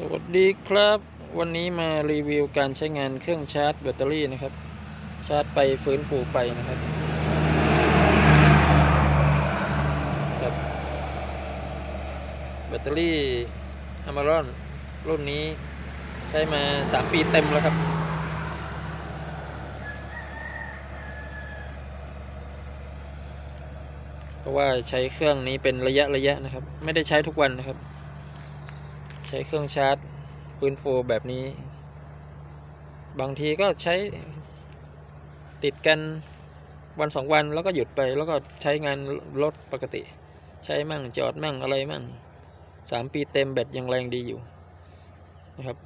สวัสดีครับ วันนี้มารีวิวการใช้งานเครื่องชาร์จแบตเตอรี่นะครับ ชาร์จไปฟื้นฟูไปนะครับกับแบตเตอรี่อมารอนรุ่นนี้ใช้มา 3 ปีเต็มแล้วครับ เพราะว่าใช้เครื่องนี้เป็นระยะระยะนะครับ ไม่ได้ใช้ทุกวันนะครับ ใช้เครื่องชาร์จฟื้นฟูแบบนี้ บางทีก็ใช้ติดกันวันสองวันแล้วก็หยุดไป แล้วก็ใช้งานรถปกติ ใช้มั่งจอดมั่งอะไรมั่งสามปีเต็มแบตยังแรงดีอยู่นะครับ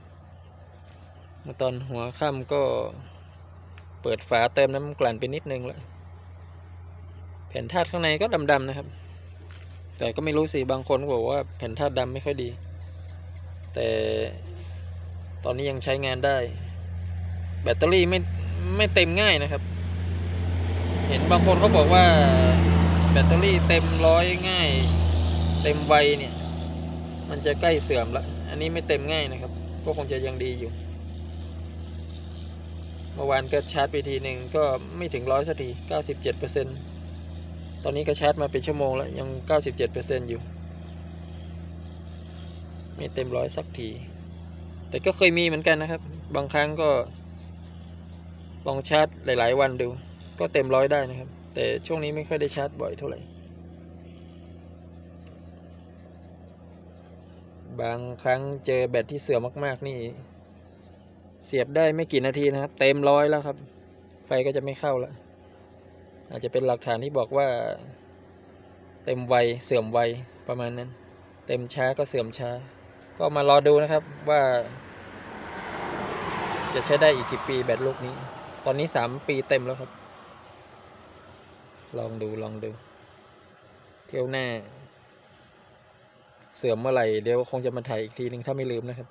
เมื่อตอนหัวค่ำก็เปิดฝาเติมน้ำกลั่นไปนิดนึงแล้วแผ่นธาตุข้างในก็ดำๆนะครับ แต่ก็ไม่รู้สิบางคนบอกว่าแผ่นธาตุดำไม่ค่อยดี แต่ตอนนี้ยังใช้งานได้ แบตเตอรี่ไม่ไม่เต็มง่ายนะครับ เห็นบางคนเขาบอกว่าแบตเตอรี่เต็มร้อยง่าย เต็มไวเนี่ย มันจะใกล้เสื่อมละอันนี้ไม่เต็มง่ายนะครับ ก็คงจะยังดีอยู่ เมื่อวานก็ชาร์จไปทีหนึ่งก็ไม่ถึงร้อยสักทีเก้าสิบเจ็ดเปอร์เซ็นตอนนี้ก็ชาร์จมาเป็นชั่วโมงแล้วยังเก้าสิบเจ็ดเปอร์เซ็นอยู่ ไม่เต็มร้อยสักที แต่ก็เคยมีเหมือนกันนะครับ บางครั้งก็ ลองชาร์จหลาย ๆ วันดู ก็เต็มร้อยได้นะครับ แต่ช่วงนี้ไม่ค่อยได้ชาร์จบ่อยเท่าไหร่ บางครั้งเจอแบตที่เสื่อมมาก ๆ นี่ เสียบได้ไม่กี่นาทีนะครับ เต็มร้อยแล้วครับ ไฟก็จะไม่เข้าแล้วอาจจะเป็นหลักฐานที่บอกว่า เต็มไวเสื่อมไวประมาณนั้น เต็มช้าก็เสื่อมช้า ก็มารอดูนะครับว่า จะใช้ได้อีกกี่ปีแบตลูกนี้ ตอนนี้สามปีเต็มแล้วครับ ลองดูลองดู เที่ยวหน้า เสื่อมเมื่อไหร่เดี๋ยวคงจะมาถ่ายอีกทีหนึ่งถ้าไม่ลืมนะครับ